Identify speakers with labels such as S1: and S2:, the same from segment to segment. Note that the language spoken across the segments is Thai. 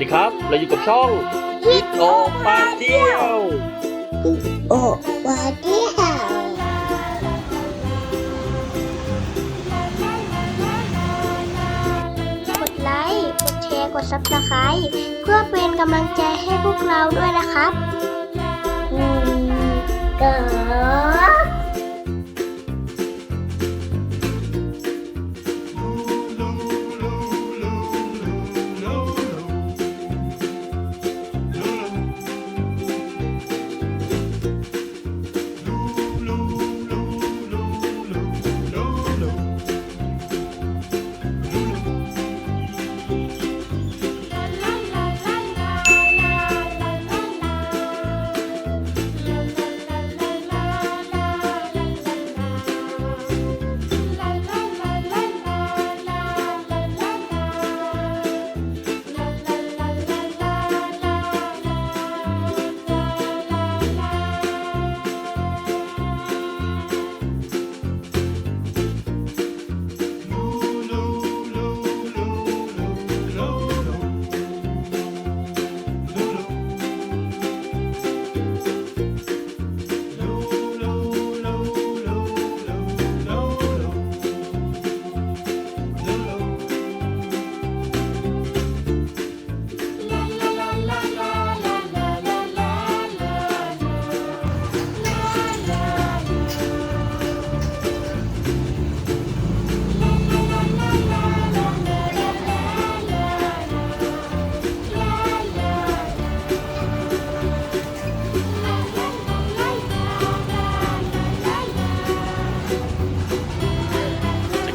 S1: ดีครับเราอยู่กับช่องฮิตโอปาเที่ยว
S2: โอ้าเดียว
S3: กดไลค์ กดแชร์ กด Subscribe เพื่อเป็นกำลังใจให้พวกเราด้วยนะครับ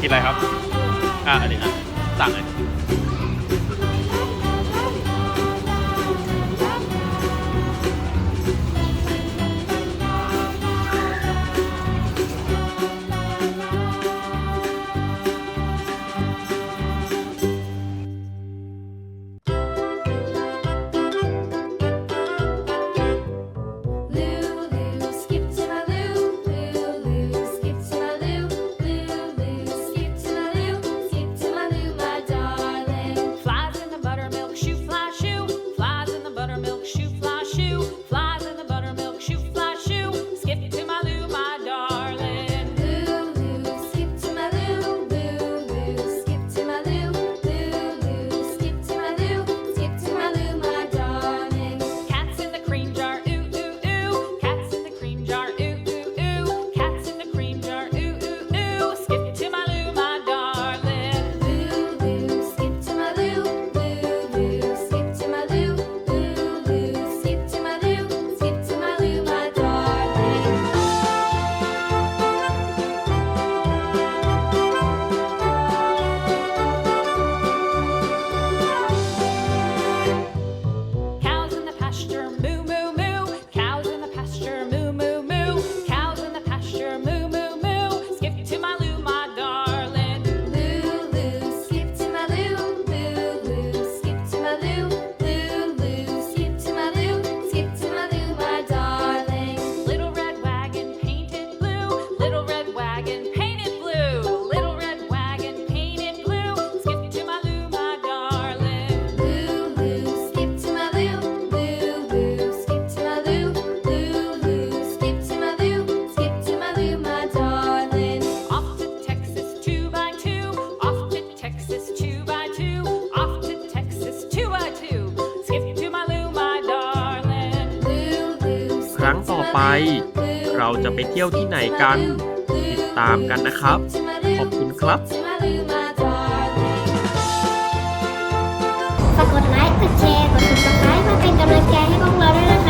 S2: กิ
S1: นอะไรครับ อะอันนี้อะสั่งเลย รั้งต่อไป เราจะไปเที่ยวที่ไหนกัน ติดตามกันนะครับ ขอบคุณครับ
S3: ฝากกดไลค์ กดแชร์ กด Subscribe เพื่อเป็นกำลังใจให้พวกเราด้วยนะ